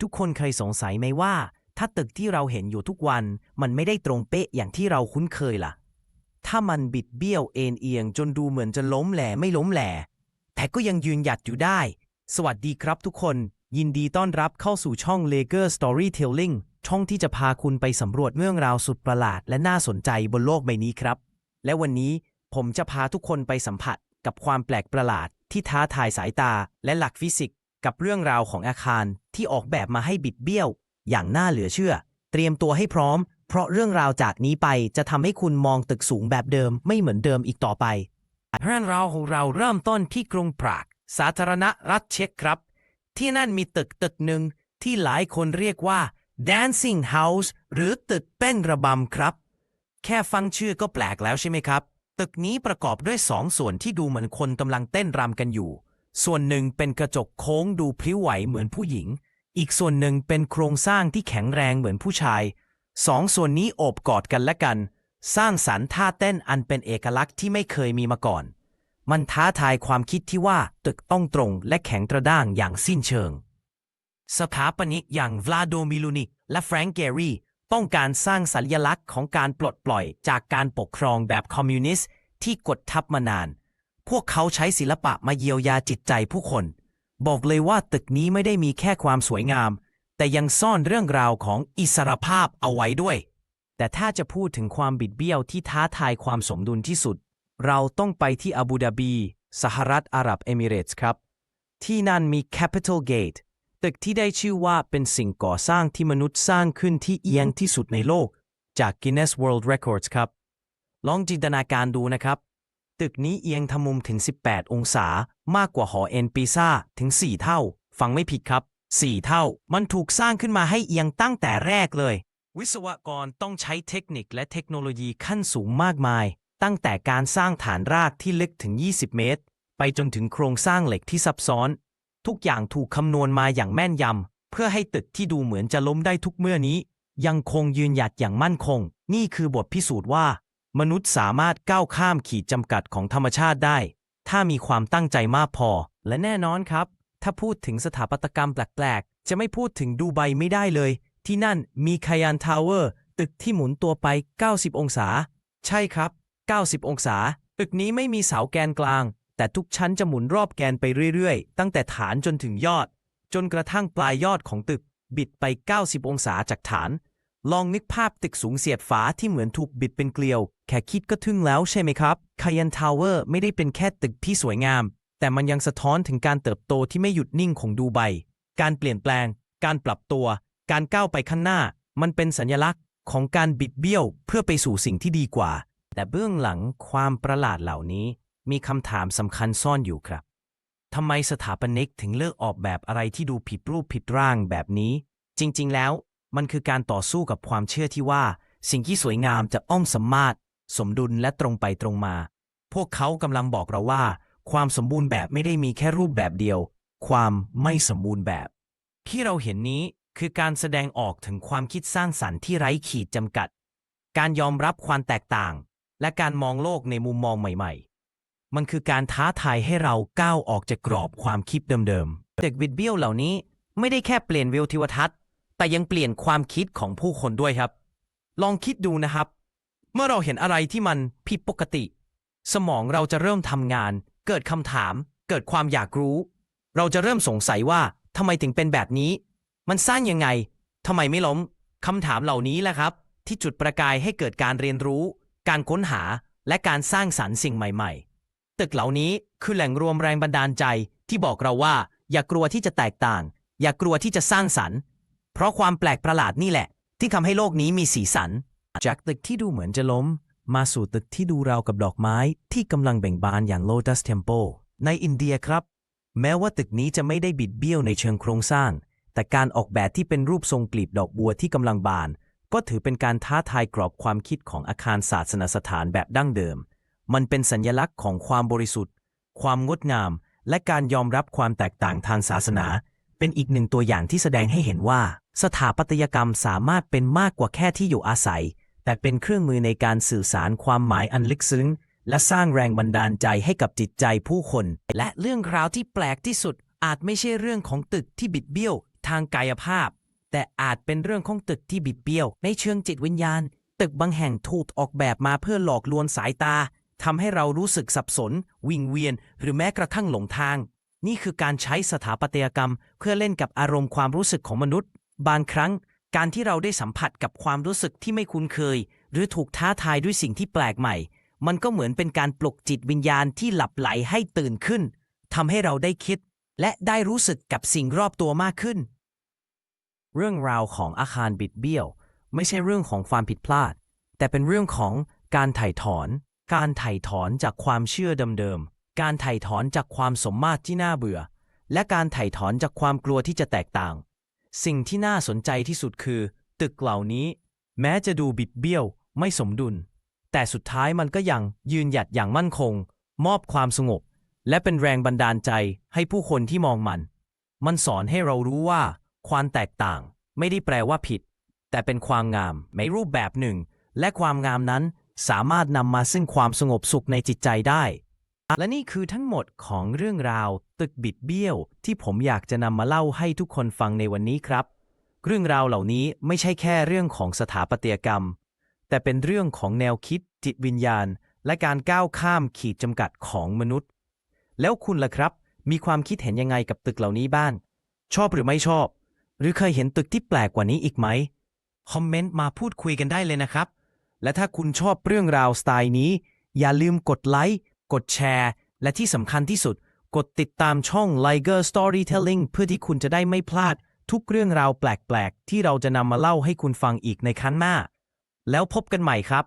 ทุกคนเคยสงสัยไหมว่า ถ้าตึกที่เราเห็นอยู่ทุกวัน มันไม่ได้ตรงเป๊ะอย่างที่เราคุ้นเคยล่ะ ถ้ามันบิดเบี้ยวเอ็นเอียง จนดูเหมือนจะล้มแหล่ไม่ล้มแหล่แต่ก็ยังยืนหยัดอยู่ได้ สวัสดีครับทุกคน ยินดีต้อนรับเข้าสู่ช่อง l e g e r Storytelling ช่องที่จะพาคุณไปสำรวจเรื่องราวสุดประหลาด และน่าสนใจบนโลกใบนี้ครับ และวันนี้ผมจะพาทุกคนไปสัมผัสกับความแปลกประหลาดที่ท้าทายสายตาและหลักฟิสิกส์ กับเรื่องราวของอาคารที่ออกแบบมาให้บิดเบี้ยว อย่างน่าเหลือเชื่อ เตรียมตัวให้พร้อม เพราะเรื่องราวจากนี้ไปจะทำให้คุณมองตึกสูงแบบเดิมไม่เหมือนเดิมอีกต่อไปเรื่องราวของเราเริ่มต้นที่กรุงปราก สาธารณรัฐเช็กครับ ที่นั่นมีตึกตึกหนึ่งที่หลายคนเรียกว่า Dancing House หรือตึกเต้นระบำครับ แค่ฟังชื่อก็แปลกแล้วใช่ไหมครับ ตึกนี้ประกอบด้วยสองส่วนที่ดูเหมือนคนกำลังเต้นรำกันอยู่ ส่วนหนึ่งเป็นกระจกโค้งดูพลิ้วไหวเหมือนผู้หญิง อีกส่วนหนึ่งเป็นโครงสร้างที่แข็งแรงเหมือนผู้ชาย สองส่วนนี้โอบกอดกันและกัน สร้างสรรค์ท่าเต้นอันเป็นเอกลักษณ์ที่ไม่เคยมีมาก่อน มันท้าทายความคิดที่ว่าตึกต้องตรงและแข็งกระด้างอย่างสิ้นเชิง สถาปนิกอย่างวลาโดมิลูนิกและแฟรงก์เกรีต้องการสร้างสัญลักษณ์ของการปลดปล่อยจากการปกครองแบบคอมมิวนิสต์ที่กดทับมานาน พวกเขาใช้ศิลปะมาเยียวยาจิตใจผู้คน บอกเลยว่าตึกนี้ไม่ได้มีแค่ความสวยงาม แต่ยังซ่อนเรื่องราวของอิสรภาพเอาไว้ด้วย แต่ถ้าจะพูดถึงความบิดเบี้ยวที่ท้าทายความสมดุลที่สุด เราต้องไปที่อาบูดาบี สหรัฐอาหรับเอมิเรตส์ครับ ที่นั่นมี Capital Gate ตึกที่ได้ชื่อว่าเป็นสิ่งก่อสร้างที่มนุษย์สร้างขึ้นที่เอียงที่สุดในโลก จาก Guinness World Records ครับ ลองจินตนาการดูนะครับ ตึกนี้เอียงทำมุมถึง 18 องศามากกว่าหอเอ็นปีซ่าถึง 4 เท่า ฟังไม่ผิดครับ 4 เท่า มันถูกสร้างขึ้นมาให้เอียงตั้งแต่แรกเลย วิศวกรต้องใช้เทคนิคและเทคโนโลยีขั้นสูงมากมาย ตั้งแต่การสร้างฐานรากที่ลึกถึง 20 เมตร ไปจนถึงโครงสร้างเหล็กที่ซับซ้อน ทุกอย่างถูกคำนวณมาอย่างแม่นยำ เพื่อให้ตึกที่ดูเหมือนจะล้มได้ทุกเมื่อนี้ ยังคงยืนหยัดอย่างมั่นคง นี่คือบทพิสูจน์ว่า มนุษย์สามารถก้าวข้ามขีดจำกัดของธรรมชาติได้ ถ้ามีความตั้งใจมากพอ และแน่นอนครับ ถ้าพูดถึงสถาปัตยกรรมแปลกๆ จะไม่พูดถึงดูไบไม่ได้เลย ที่นั่นมีคายันทาวเวอร์ ตึกที่หมุนตัวไป 90 องศา ใช่ครับ 90 องศา ตึกนี้ไม่มีเสาแกนกลาง แต่ทุกชั้นจะหมุนรอบแกนไปเรื่อยๆ ตั้งแต่ฐานจนถึงยอด จนกระทั่งปลายยอดของตึก บิดไป 90 องศาจากฐาน ลองนึกภาพตึกสูงเสียดฝาที่เหมือนถูกบิดเป็นเกลียว แค่คิดก็ทึ่งแล้วใช่ไหมครับคายันทาวเวอร์ไม่ได้เป็นแค่ตึกที่สวยงาม แต่มันยังสะท้อนถึงการเติบโตที่ไม่หยุดนิ่งของดูไบ การเปลี่ยนแปลง การปรับตัว การก้าวไปข้างหน้า มันเป็นสัญลักษณ์ของการบิดเบี้ยวเพื่อไปสู่สิ่งที่ดีกว่า แต่เบื้องหลังความประหลาดเหล่านี้ มีคำถามสำคัญซ่อนอยู่ครับทำไมสถาปนิกถึงเลือกออกแบบอะไรที่ดูผิดรูปผิดร่างแบบนี้ จริง ๆ แล้ว มันคือการต่อสู้กับความเชื่อที่ว่า สิ่งที่สวยงามจะอ้อมสมมาตรสมดุลและตรงไปตรงมา พวกเขากำลังบอกเราว่า ความสมบูรณ์แบบไม่ได้มีแค่รูปแบบเดียว ความไม่สมบูรณ์แบบ ที่เราเห็นนี้คือการแสดงออกถึงความคิดสร้างสรรค์ที่ไร้ขีดจำกัด การยอมรับความแตกต่าง และการมองโลกในมุมมองใหม่ ๆ มันคือการท้าทายให้เราก้าวออกจากกรอบความคิดเดิมๆเด็กบิดเบี้ยวเหล่านี้ไม่ได้แค่เปลี่ยนวิวทิวทัศน์ แต่ยังเปลี่ยนความคิดของผู้คนด้วยครับ ลองคิดดูนะครับ เมื่อเราเห็นอะไรที่มันผิดปกติ สมองเราจะเริ่มทำงาน เกิดคำถาม เกิดความอยากรู้ เราจะเริ่มสงสัยว่าทำไมถึงเป็นแบบนี้ มันสร้างยังไงทำไมไม่ล้มคำถามเหล่านี้แหละครับ ที่จุดประกายให้เกิดการเรียนรู้ การค้นหาและการสร้างสรรค์สิ่งใหม่ๆ ตึกเหล่านี้คือแหล่งรวมแรงบันดาลใจที่บอกเราว่า อย่ากลัวที่จะแตกต่าง อย่ากลัวที่จะสร้างสรรค์ ราะความแปลกประหลาดนี่แหละ ที่ทำให้โลกนี้มีสีสัน จากตึกที่ดูเหมือนจะล้ม มาสู่ตึกที่ดูราวกับดอกไม้ที่กำลังเบ่งบานอย่าง Lotus Temple ในอินเดียครับ แม้ว่าตึกนี้จะไม่ได้บิดเบี้ยวในเชิงโครงสร้าง แต่การออกแบบที่เป็นรูปทรงกลีบดอกบัวที่กำลังบาน ก็ถือเป็นการท้าทายกรอบความคิดของอาคารศาสนสถานแบบดั้งเดิม มันเป็นสัญลักษณ์ของความบริสุทธิ์ ความงดงาม และการยอมรับความแตกต่างทางศาสนา เป็นอีกหนึ่งตัวอย่างที่แสดงให้เห็นว่า สถาปัตยกรรมสามารถเป็นมากกว่าแค่ที่อยู่อาศัย แต่เป็นเครื่องมือในการสื่อสารความหมายอันลึกซึ้ง และสร้างแรงบันดาลใจให้กับจิตใจผู้คน และเรื่องราวที่แปลกที่สุด อาจไม่ใช่เรื่องของตึกที่บิดเบี้ยว ทางกายภาพ แต่อาจเป็นเรื่องของตึกที่บิดเบี้ยว ในเชิงจิตวิญญาณ ตึกบางแห่งถูกออกแบบมาเพื่อหลอกลวงสายตาทำให้เรารู้สึกสับสน วิงเวียน หรือแม้กระทั่งหลงทาง นี่คือการใช้สถาปัตยกรรม เพื่อเล่นกับอารมณ์ความรู้สึกของมนุษย์ บางครั้งการที่เราได้สัมผัสกับความรู้สึกที่ไม่คุ้นเคย หรือถูกท้าทายด้วยสิ่งที่แปลกใหม่ มันก็เหมือนเป็นการปลุกจิตวิญญาณที่หลับไหลให้ตื่นขึ้นทำให้เราได้คิด และได้รู้สึกกับสิ่งรอบตัวมากขึ้น เรื่องราวของอาคารบิดเบี้ยว ไม่ใช่เรื่องของความผิดพลาด แต่เป็นเรื่องของการไถ่ถอน การไถ่ถอนจากความเชื่อเดิมๆการไถ่ถอนจากความสมมาตรที่น่าเบื่อ และการไถ่ถอนจากความกลัวที่จะแตกต่าง สิ่งที่น่าสนใจที่สุดคือ ตึกเหล่านี้ แม้จะดูบิดเบี้ยวไม่สมดุล แต่สุดท้ายมันก็ยังยืนหยัดอย่างมั่นคง มอบความสงบ และเป็นแรงบันดาลใจให้ผู้คนที่มองมัน มันสอนให้เรารู้ว่า ความแตกต่างไม่ได้แปลว่าผิด แต่เป็นความงามในรูปแบบหนึ่ง และความงามนั้นสามารถนำมาซึ่งความสงบสุขในจิตใจได้ และนี่คือทั้งหมดของเรื่องราว ตึกบิดเบี้ยว ที่ผมอยากจะนำมาเล่าให้ทุกคนฟังในวันนี้ครับ เรื่องราวเหล่านี้ไม่ใช่แค่เรื่องของสถาปัตยกรรม แต่เป็นเรื่องของแนวคิด จิตวิญญาณ และการก้าวข้ามขีดจำกัดของมนุษย์ แล้วคุณล่ะครับ มีความคิดเห็นยังไงกับตึกเหล่านี้บ้าง ชอบหรือไม่ชอบ หรือเคยเห็นตึกที่แปลกกว่านี้อีกไหมคอมเมนต์มาพูดคุยกันได้เลยนะครับ และถ้าคุณชอบเรื่องราวสไตล์นี้ อย่าลืมกดไลค์ กดแชร์ และที่สำคัญที่สุด กดติดตามช่อง Liger Storytelling เพื่อที่คุณจะได้ไม่พลาดทุกเรื่องราวแปลก ๆ ที่เราจะนำมาเล่าให้คุณฟังอีกในครั้งหน้า แล้วพบกันใหม่ครับ